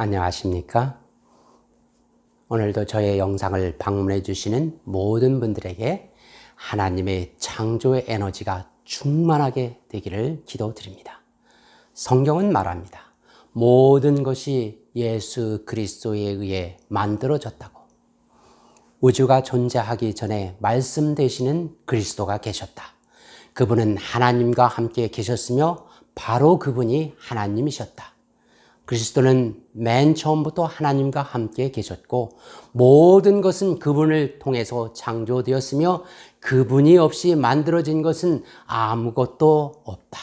안녕하십니까? 오늘도 저의 영상을 방문해 주시는 모든 분들에게 하나님의 창조의 에너지가 충만하게 되기를 기도드립니다. 성경은 말합니다. 모든 것이 예수 그리스도에 의해 만들어졌다고. 우주가 존재하기 전에 말씀 되시는 그리스도가 계셨다. 그분은 하나님과 함께 계셨으며 바로 그분이 하나님이셨다. 그리스도는 맨 처음부터 하나님과 함께 계셨고 모든 것은 그분을 통해서 창조되었으며 그분이 없이 만들어진 것은 아무것도 없다.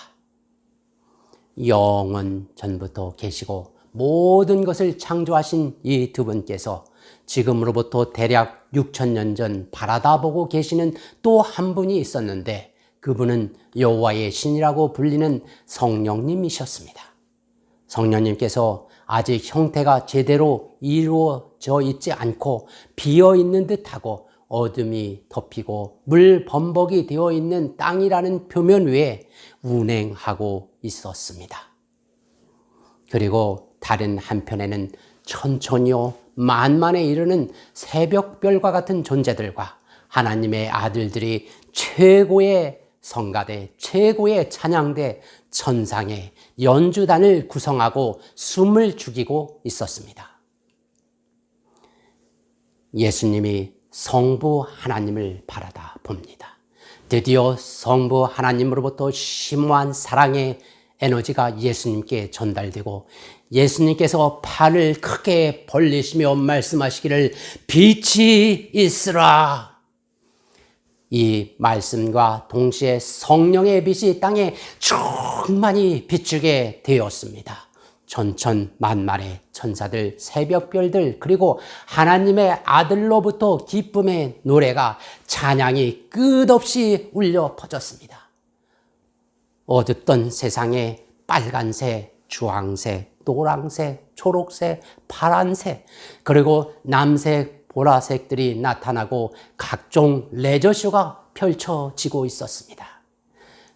영원 전부터 계시고 모든 것을 창조하신 이 두 분께서 지금으로부터 대략 6천년 전 바라다 보고 계시는 또 한 분이 있었는데 그분은 여호와의 신이라고 불리는 성령님이셨습니다. 성령님께서 아직 형태가 제대로 이루어져 있지 않고 비어 있는 듯하고 어둠이 덮이고 물 범벅이 되어 있는 땅이라는 표면 위에 운행하고 있었습니다. 그리고 다른 한편에는 천천히요 만만에 이르는 새벽별과 같은 존재들과 하나님의 아들들이 최고의 성가대, 최고의 찬양대, 천상의 연주단을 구성하고 숨을 죽이고 있었습니다. 예수님이 성부 하나님을 바라다 봅니다. 드디어 성부 하나님으로부터 심오한 사랑의 에너지가 예수님께 전달되고 예수님께서 팔을 크게 벌리시며 말씀하시기를 빛이 있으라. 이 말씀과 동시에 성령의 빛이 땅에 충만히 비추게 되었습니다. 천천만만의 천사들, 새벽별들, 그리고 하나님의 아들로부터 기쁨의 노래가 찬양이 끝없이 울려 퍼졌습니다. 어둡던 세상에 빨간색, 주황색, 노랑색, 초록색, 파란색, 그리고 남색, 보라색들이 나타나고 각종 레저쇼가 펼쳐지고 있었습니다.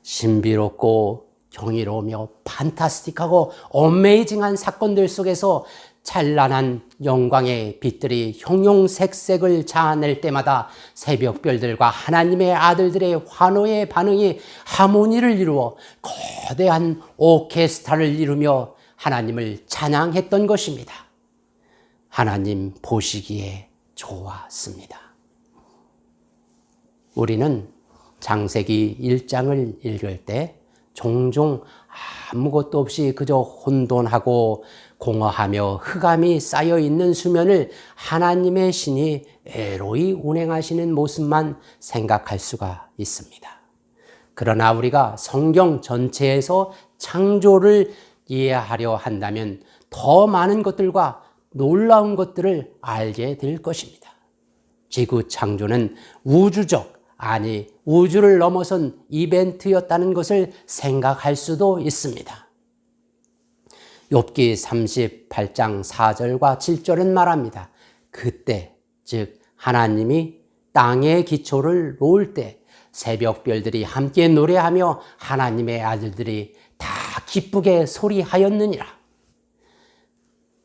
신비롭고 경이로우며 판타스틱하고 어메이징한 사건들 속에서 찬란한 영광의 빛들이 형용색색을 자아낼 때마다 새벽별들과 하나님의 아들들의 환호의 반응이 하모니를 이루어 거대한 오케스트라를 이루며 하나님을 찬양했던 것입니다. 하나님 보시기에 좋았습니다. 우리는 장세기 1장을 읽을 때 종종 아무것도 없이 그저 혼돈하고 공허하며 흑암이 쌓여 있는 수면을 하나님의 신이 애로이 운행하시는 모습만 생각할 수가 있습니다. 그러나 우리가 성경 전체에서 창조를 이해하려 한다면 더 많은 것들과 놀라운 것들을 알게 될 것입니다. 지구 창조는 우주적, 아니, 우주를 넘어선 이벤트였다는 것을 생각할 수도 있습니다. 욥기 38장 4절과 7절은 말합니다. 그때, 즉, 하나님이 땅의 기초를 놓을 때 새벽별들이 함께 노래하며 하나님의 아들들이 다 기쁘게 소리하였느니라.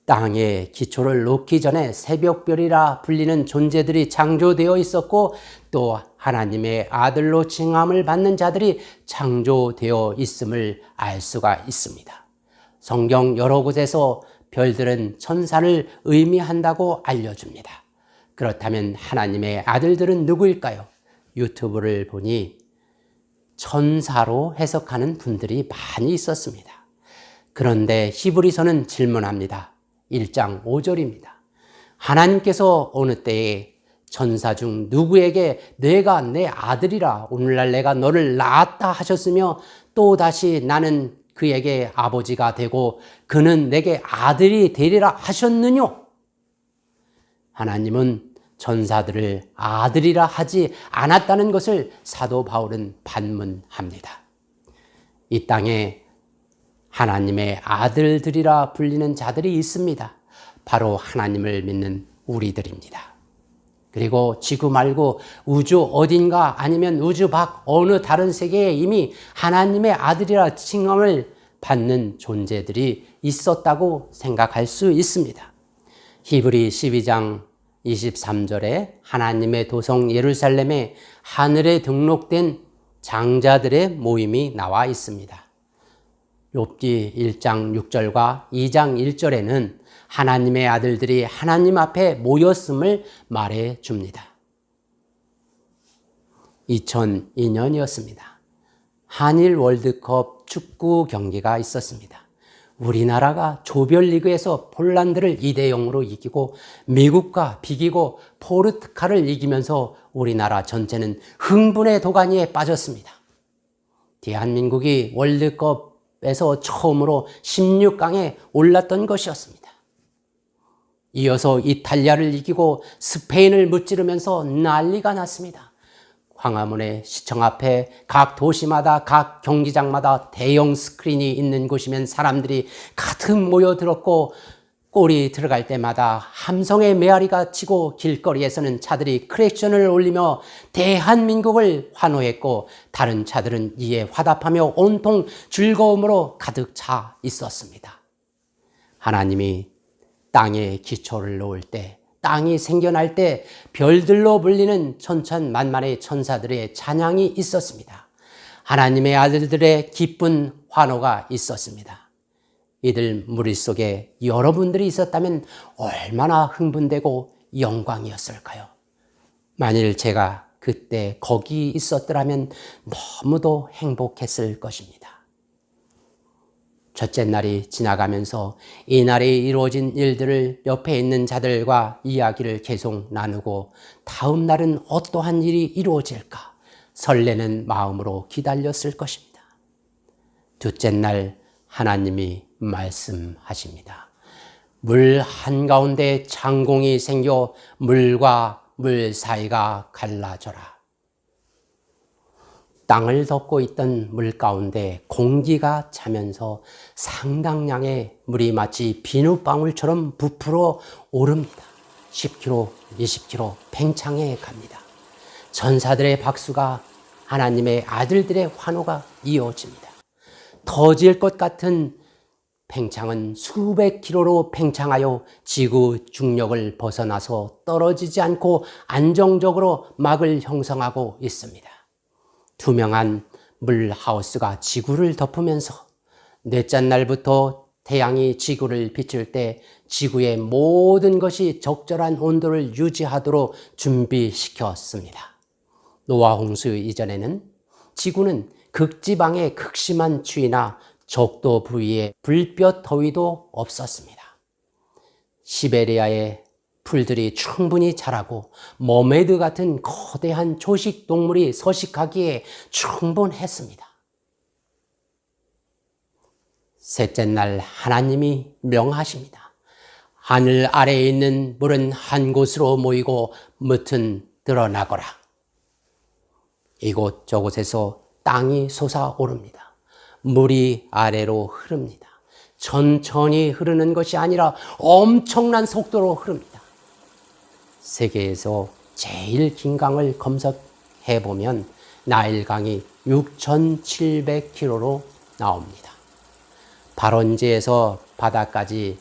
땅에 기초를 놓기 전에 새벽별이라 불리는 존재들이 창조되어 있었고 또 하나님의 아들로 칭함을 받는 자들이 창조되어 있음을 알 수가 있습니다. 성경 여러 곳에서 별들은 천사를 의미한다고 알려줍니다. 그렇다면 하나님의 아들들은 누구일까요? 유튜브를 보니 천사로 해석하는 분들이 많이 있었습니다. 그런데 히브리서는 질문합니다. 1장 5절입니다. 하나님께서 어느 때에 천사 중 누구에게 내가 내 아들이라 오늘날 내가 너를 낳았다 하셨으며 또 다시 나는 그에게 아버지가 되고 그는 내게 아들이 되리라 하셨느뇨? 하나님은 전사들을 아들이라 하지 않았다는 것을 사도 바울은 반문합니다. 이 땅에 하나님의 아들들이라 불리는 자들이 있습니다. 바로 하나님을 믿는 우리들입니다. 그리고 지구 말고 우주 어딘가 아니면 우주 밖 어느 다른 세계에 이미 하나님의 아들이라 칭함을 받는 존재들이 있었다고 생각할 수 있습니다. 히브리 12장 23절에 하나님의 도성 예루살렘에 하늘에 등록된 장자들의 모임이 나와 있습니다. 욥기 1장 6절과 2장 1절에는 하나님의 아들들이 하나님 앞에 모였음을 말해 줍니다. 2002년이었습니다. 한일 월드컵 축구 경기가 있었습니다. 우리나라가 조별리그에서 폴란드를 2대 0으로 이기고 미국과 비기고 포르투갈을 이기면서 우리나라 전체는 흥분의 도가니에 빠졌습니다. 대한민국이 월드컵 에서 처음으로 16강에 올랐던 것이었습니다. 이어서 이탈리아를 이기고 스페인을 무찌르면서 난리가 났습니다. 광화문의 시청 앞에 각 도시마다 각 경기장마다 대형 스크린이 있는 곳이면 사람들이 가득 모여들었고 골이 들어갈 때마다 함성의 메아리가 치고 길거리에서는 차들이 크랙션을 올리며 대한민국을 환호했고 다른 차들은 이에 화답하며 온통 즐거움으로 가득 차 있었습니다. 하나님이 땅에 기초를 놓을 때 땅이 생겨날 때 별들로 불리는 천천만만의 천사들의 찬양이 있었습니다. 하나님의 아들들의 기쁜 환호가 있었습니다. 이들 무리 속에 여러분들이 있었다면 얼마나 흥분되고 영광이었을까요? 만일 제가 그때 거기 있었더라면 너무도 행복했을 것입니다. 첫째 날이 지나가면서 이 날에 이루어진 일들을 옆에 있는 자들과 이야기를 계속 나누고 다음 날은 어떠한 일이 이루어질까 설레는 마음으로 기다렸을 것입니다. 둘째 날 하나님이 말씀하십니다. 물 한가운데 창공이 생겨 물과 물 사이가 갈라져라. 땅을 덮고 있던 물 가운데 공기가 차면서 상당량의 물이 마치 비눗방울처럼 부풀어 오릅니다. 10km, 20km 팽창해 갑니다. 전사들의 박수가 하나님의 아들들의 환호가 이어집니다. 터질 것 같은 팽창은 수백 킬로로 팽창하여 지구 중력을 벗어나서 떨어지지 않고 안정적으로 막을 형성하고 있습니다. 투명한 물 하우스가 지구를 덮으면서 넷째 날부터 태양이 지구를 비출 때 지구의 모든 것이 적절한 온도를 유지하도록 준비시켰습니다. 노아 홍수 이전에는 지구는 극지방의 극심한 추위나 적도 부위에 불볕 더위도 없었습니다. 시베리아의 풀들이 충분히 자라고 머메드 같은 거대한 초식 동물이 서식하기에 충분했습니다. 셋째 날 하나님이 명하십니다. 하늘 아래에 있는 물은 한 곳으로 모이고 무튼 드러나거라. 이곳 저곳에서 땅이 솟아오릅니다. 물이 아래로 흐릅니다. 천천히 흐르는 것이 아니라 엄청난 속도로 흐릅니다. 세계에서 제일 긴 강을 검색해 보면 나일강이 6,700km로 나옵니다. 발원지에서 바다까지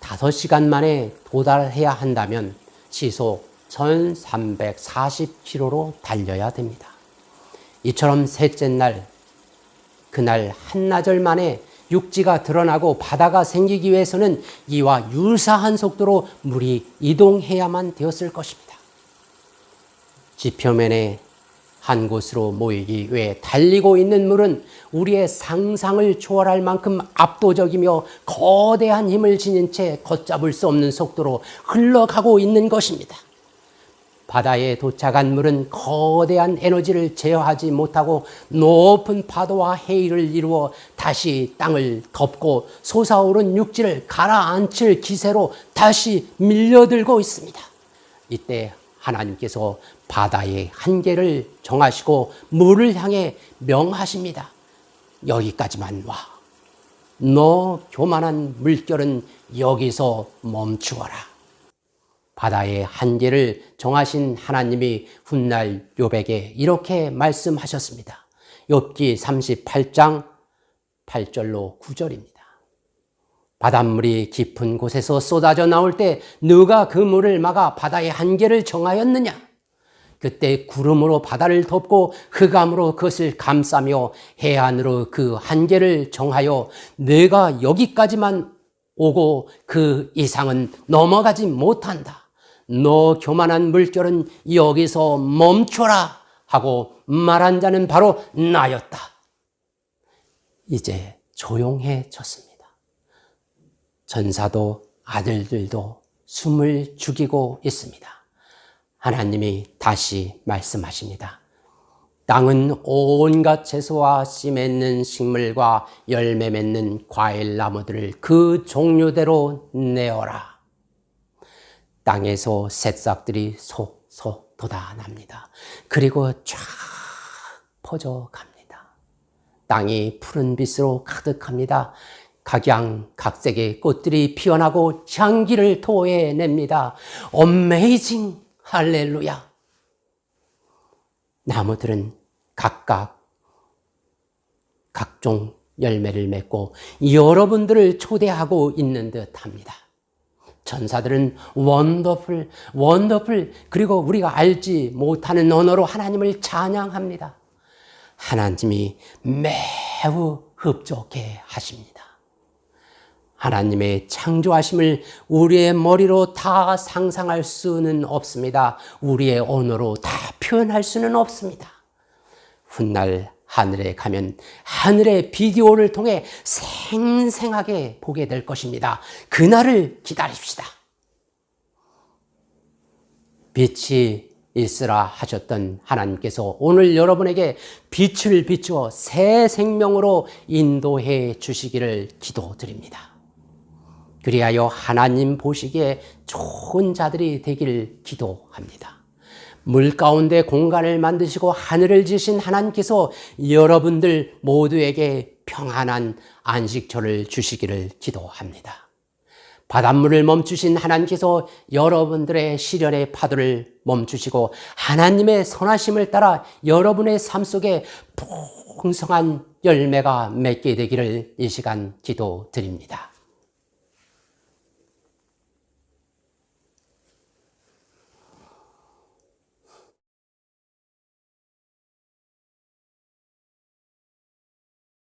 5시간 만에 도달해야 한다면 시속 1340km로 달려야 됩니다. 이처럼 셋째 날, 그날 한나절 만에 육지가 드러나고 바다가 생기기 위해서는 이와 유사한 속도로 물이 이동해야만 되었을 것입니다. 지표면에 한 곳으로 모이기 위해 달리고 있는 물은 우리의 상상을 초월할 만큼 압도적이며 거대한 힘을 지닌 채 걷잡을 수 없는 속도로 흘러가고 있는 것입니다. 바다에 도착한 물은 거대한 에너지를 제어하지 못하고 높은 파도와 해일을 이루어 다시 땅을 덮고 솟아오른 육지를 가라앉힐 기세로 다시 밀려들고 있습니다. 이때 하나님께서 바다의 한계를 정하시고 물을 향해 명하십니다. 여기까지만 와. 너 교만한 물결은 여기서 멈추어라. 바다의 한계를 정하신 하나님이 훗날 욥에게 이렇게 말씀하셨습니다. 욥기 38장 8절로 9절입니다. 바닷물이 깊은 곳에서 쏟아져 나올 때 누가 그 물을 막아 바다의 한계를 정하였느냐? 그때 구름으로 바다를 덮고 흑암으로 그것을 감싸며 해안으로 그 한계를 정하여 내가 여기까지만 오고 그 이상은 넘어가지 못한다. 너 교만한 물결은 여기서 멈춰라 하고 말한 자는 바로 나였다. 이제 조용해졌습니다. 전사도 아들들도 숨을 죽이고 있습니다. 하나님이 다시 말씀하십니다. 땅은 온갖 채소와 씨 맺는 식물과 열매 맺는 과일 나무들을 그 종류대로 내어라. 땅에서 새싹들이 속속 돋아납니다. 그리고 쫙 퍼져갑니다. 땅이 푸른 빛으로 가득합니다. 각양각색의 꽃들이 피어나고 향기를 토해냅니다. 어메이징 할렐루야. 나무들은 각각 각종 열매를 맺고 여러분들을 초대하고 있는 듯 합니다. 천사들은 원더풀, 원더풀, 그리고 우리가 알지 못하는 언어로 하나님을 찬양합니다. 하나님이 매우 흡족해 하십니다. 하나님의 창조하심을 우리의 머리로 다 상상할 수는 없습니다. 우리의 언어로 다 표현할 수는 없습니다. 훗날 하늘에 가면 하늘의 비디오를 통해 생생하게 보게 될 것입니다. 그날을 기다립시다. 빛이 있으라 하셨던 하나님께서 오늘 여러분에게 빛을 비추어 새 생명으로 인도해 주시기를 기도드립니다. 그리하여 하나님 보시기에 좋은 자들이 되길 기도합니다. 물 가운데 공간을 만드시고 하늘을 지신 하나님께서 여러분들 모두에게 평안한 안식처를 주시기를 기도합니다. 바닷물을 멈추신 하나님께서 여러분들의 시련의 파도를 멈추시고 하나님의 선하심을 따라 여러분의 삶 속에 풍성한 열매가 맺게 되기를 이 시간 기도드립니다.